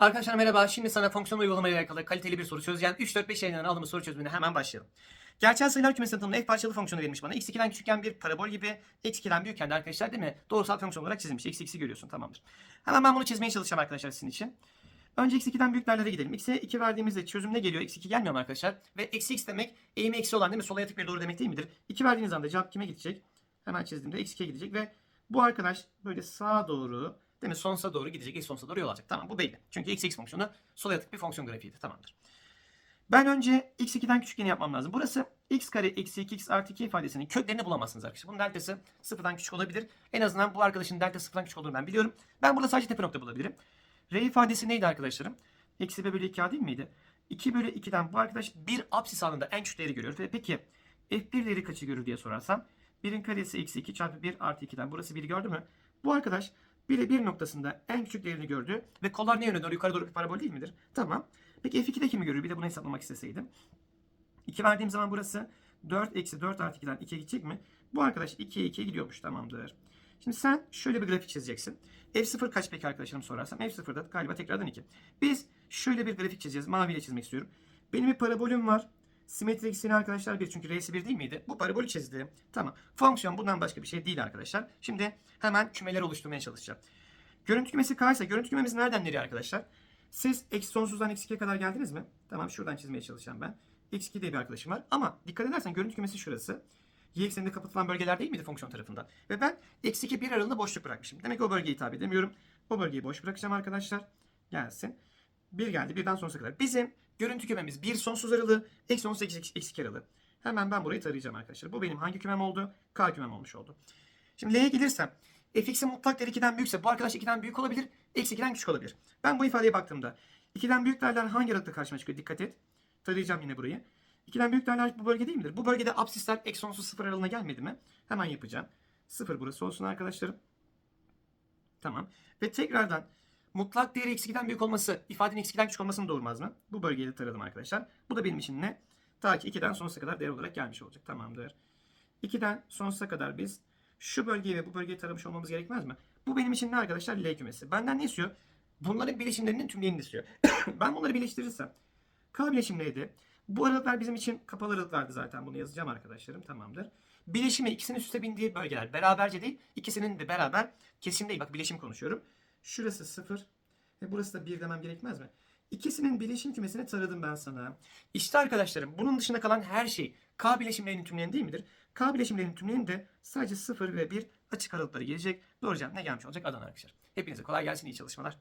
Arkadaşlar merhaba. Şimdi sana fonksiyon uygulamayla alakalı kaliteli bir soru çözeceğim. 3, 4, 5 yayınlarına aldığımız soru çözümüne hemen başlayalım. Gerçel sayılar kümesi tanımlı f parçalı fonksiyonu verilmiş bana. x2'den küçükken bir parabol gibi, x2'den büyükken de arkadaşlar değil mi? Doğrusal fonksiyon olarak çizilmiş. x x'i görüyorsun tamamdır. Hemen ben bunu çizmeye çalışacağım arkadaşlar sizin için. Önce x2'den büyük değerlere gidelim. x'e 2 verdiğimizde çözüm ne geliyor? x2 gelmiyor mu arkadaşlar? Ve eksi x demek eğimi eksi olan değil mi? Sola yatık bir doğru demek değil midir? 2 verdiğiniz anda cevap kime gidecek? Hemen çizdiğimde x2'ye gidecek ve bu arkadaş böyle sağa doğru değil mi? Sonsuza doğru gidecek. X sonsuza doğru yol alacak. Tamam bu belli. Çünkü x x fonksiyonu sola yatık bir fonksiyon grafiğiydi. Tamamdır. Ben önce x2'den küçükeni yapmam lazım. Burası x kare eksi 2x artı 2 ifadesinin köklerini bulamazsınız arkadaşlar. Bunun deltası sıfırdan küçük olabilir. En azından bu arkadaşın delta sıfırdan küçük olduğunu ben biliyorum. Ben burada sadece tepe nokta bulabilirim. R ifadesi neydi arkadaşlarım? Eksi b bölü 2a değil miydi? 2 bölü 2'den bu arkadaş bir apsis alanında en küçük değeri görüyor. Peki f1 değeri kaçı görür diye sorarsam 1'in karesi eksi 2 çarpı 1 artı 2'den burası 1'i gördü mü? Bu arkadaş 1 ile 1 noktasında en küçük değerini gördü. Ve kollar ne yöne doğru? Yukarı doğru bir parabol değil midir? Tamam. Peki F2'de kimi görür? Bir de bunu hesaplamak isteseydim. 2 verdiğim zaman burası 4 eksi 4 artı 2'den 2'ye gidecek mi? Bu arkadaş 2'ye 2'ye gidiyormuş. Tamamdır. Şimdi sen şöyle bir grafik çizeceksin. F0 kaç peki arkadaşlarım sorarsam? F0'da galiba tekrardan 2. Biz şöyle bir grafik çizeceğiz. Maviyle çizmek istiyorum. Benim bir parabolüm var. Simetri ekseni arkadaşlar 1 çünkü R'si 1 değil miydi? Bu parabolü çizdim. Tamam. Fonksiyon bundan başka bir şey değil arkadaşlar. Şimdi hemen kümeler oluşturmaya çalışacağım. Görüntü kümesi K görüntü kümemiz nereden nereye arkadaşlar? Siz eksi sonsuzdan eksi 2'ye kadar geldiniz mi? Tamam şuradan çizmeye çalışacağım ben. X2 diye bir arkadaşım var. Ama dikkat edersen görüntü kümesi şurası. Y ekseninde kapatılan bölgeler değil miydi fonksiyon tarafından? Ve ben eksi 2 1 aralığında boşluk bırakmışım. Demek ki o bölgeyi hitap edemiyorum. O bölgeyi boş bırakacağım arkadaşlar. Gelsin. 1 geldi. Birden sonsuza kadar. Bizim görüntü kümemiz 1 sonsuz aralığı, eksi sonsuz eksi, eksi, eksi 2 aralığı. Hemen ben burayı tarayacağım arkadaşlar. Bu benim hangi kümem oldu? K kümem olmuş oldu. Şimdi L'ye gelirsem fx'in mutlak değeri 2'den büyükse bu arkadaş 2'den büyük olabilir, eksi 2'den küçük olabilir. Ben bu ifadeye baktığımda 2'den büyük değerler hangi aralıkta karşıma çıkıyor? Dikkat et. Tarayacağım yine burayı. 2'den büyük değerler bu bölge değil midir? Bu bölgede absisler eksi sonsuz sıfır aralığına gelmedi mi? Hemen yapacağım. Sıfır burası olsun arkadaşlarım. Tamam. Ve tekrardan mutlak değeri eksi 2'den büyük olması ifadenin eksi 2'den küçük olmasını doğurmaz mı? Bu bölgeyi de taradım arkadaşlar. Bu da benim için ne? Ta ki 2'den sonsuza kadar değer olarak gelmiş olacak. Tamamdır. 2'den sonsuza kadar biz şu bölgeyi ve bu bölgeyi taramış olmamız gerekmez mi? Bu benim için ne arkadaşlar? L kümesi. Benden ne istiyor? Bunların bileşimlerinin tümlerini istiyor. ben bunları birleştirirsem K bileşimleydi. Bu aralıklar bizim için kapalı aralıklardı zaten. Bunu yazacağım arkadaşlarım. Tamamdır. Bileşimi ikisinin üste bindiği bölgeler beraberce değil. ikisinin de beraber kesim değil. Bak bileşim konuşuyorum. Şurası 0 ve burası da 1 demem gerekmez mi? İkisinin bileşim kümesini taradım ben sana. İşte arkadaşlarım bunun dışında kalan her şey K bileşimlerinin tümleni değil midir? K bileşimlerinin tümleni de sadece 0 ve 1 açık aralıkları gelecek. Doğru cevap ne gelmiş olacak? Adana arkadaşlar. Hepinize kolay gelsin iyi çalışmalar.